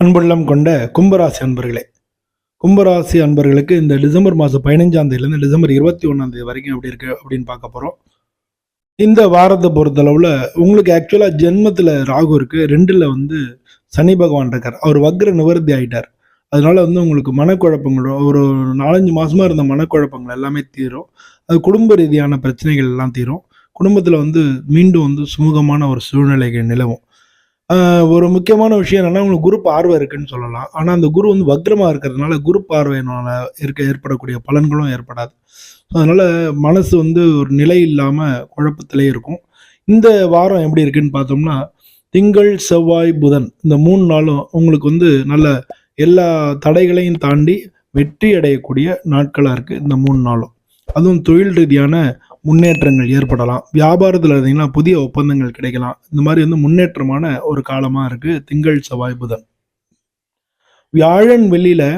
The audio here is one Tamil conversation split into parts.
அன்புள்ளம் கொண்ட கும்பராசி அன்பர்களே கும்பராசி அன்பர்களுக்கு இந்த டிசம்பர் மாதம் பதினஞ்சாம் தேதியிலேருந்து டிசம்பர் இருபத்தி ஒன்றாம் தேதி வரைக்கும் எப்படி இருக்கு அப்படின்னு பார்க்க போகிறோம் இந்த வாரத்தை பொறுத்தளவில் உங்களுக்கு ஆக்சுவலாக ஜென்மத்தில் ராகு இருக்கு ரெண்டில் வந்து சனி பகவான் இருக்கார். அவர் வக்ர நிவர்த்தி ஆயிட்டார். அதனால வந்து உங்களுக்கு மனக்குழப்பங்களோ ஒரு நாலஞ்சு மாதமாக இருந்த மனக்குழப்பங்கள் எல்லாமே தீரும். அது குடும்ப ரீதியான பிரச்சனைகள் எல்லாம் தீரும். குடும்பத்தில் வந்து மீண்டும் வந்து சுமூகமான ஒரு சூழ்நிலைகள் நிலவும். ஒரு முக்கியமான விஷயம் என்னன்னா உங்களுக்கு குரு பார்வை இருக்குன்னு சொல்லலாம். ஆனால் அந்த குரு வந்து வக்ரமாக இருக்கிறதுனால குரு பார்வையினால இருக்க ஏற்படக்கூடிய பலன்களும் ஏற்படாது. அதனால மனசு வந்து ஒரு நிலை இல்லாமல் குழப்பத்திலே இருக்கும். இந்த வாரம் எப்படி இருக்குன்னு பார்த்தோம்னா திங்கள் செவ்வாய் புதன் இந்த மூணு நாளும் உங்களுக்கு வந்து நல்ல எல்லா தடைகளையும் தாண்டி வெற்றி அடையக்கூடிய நாட்களாக இருக்குது இந்த மூணு நாளும். அதுவும் தொழில் ரீதியான முன்னேற்றங்கள் ஏற்படலாம். வியாபாரத்தில் இருந்தீங்கன்னா புதிய ஒப்பந்தங்கள் கிடைக்கலாம். இந்த மாதிரி வந்து முன்னேற்றமான ஒரு காலமாக இருக்குது திங்கள் செவ்வாய் புதன். வியாழன் வெள்ளியில்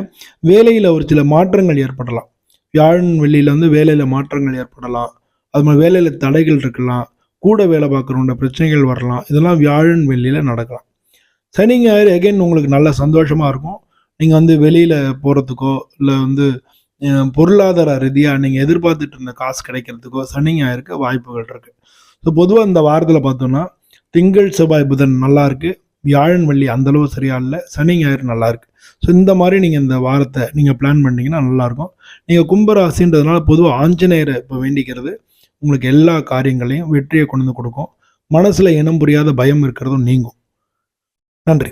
வேலையில் ஒரு சில மாற்றங்கள் ஏற்படலாம். வியாழன் வெள்ளியில் வந்து வேலையில் மாற்றங்கள் ஏற்படலாம். அது மாதிரி வேலையில் தடைகள் இருக்கலாம். கூட வேலை பார்க்குறவங்க பிரச்சனைகள் வரலாம். இதெல்லாம் வியாழன் வெள்ளியில் நடக்கலாம். சனி ஞாயிறு எகைன் உங்களுக்கு நல்ல சந்தோஷமாக இருக்கும். நீங்கள் வந்து வெளியில் போகிறதுக்கோ இல்லை வந்து பொருளாதார ரீதியாக நீங்கள் எதிர்பார்த்துட்டு இருந்த காசு கிடைக்கிறதுக்கோ சனி ஞாயிறுக்கு வாய்ப்புகள் இருக்குது ஸோ பொதுவாக இந்த வாரத்தில் பார்த்தோம்னா திங்கள் செவ்வாய் புதன் நல்லா இருக்குது வியாழன் வெள்ளி அந்தளவு சரியா இல்லை. சனி ஞாயிறு நல்லா இருக்கு. ஸோ இந்த மாதிரி நீங்கள் இந்த வாரத்தை நீங்கள் பிளான் பண்ணீங்கன்னா நல்லாயிருக்கும் நீங்கள் கும்பராசின்றதுனால பொதுவாக ஆஞ்சநேயரை இப்போ வேண்டிக்கிறது உங்களுக்கு எல்லா காரியங்களையும் வெற்றியை கொண்டு வந்து கொடுக்கும். மனசில் இனம் புரியாத பயம் இருக்கிறதும் நீங்கும். நன்றி.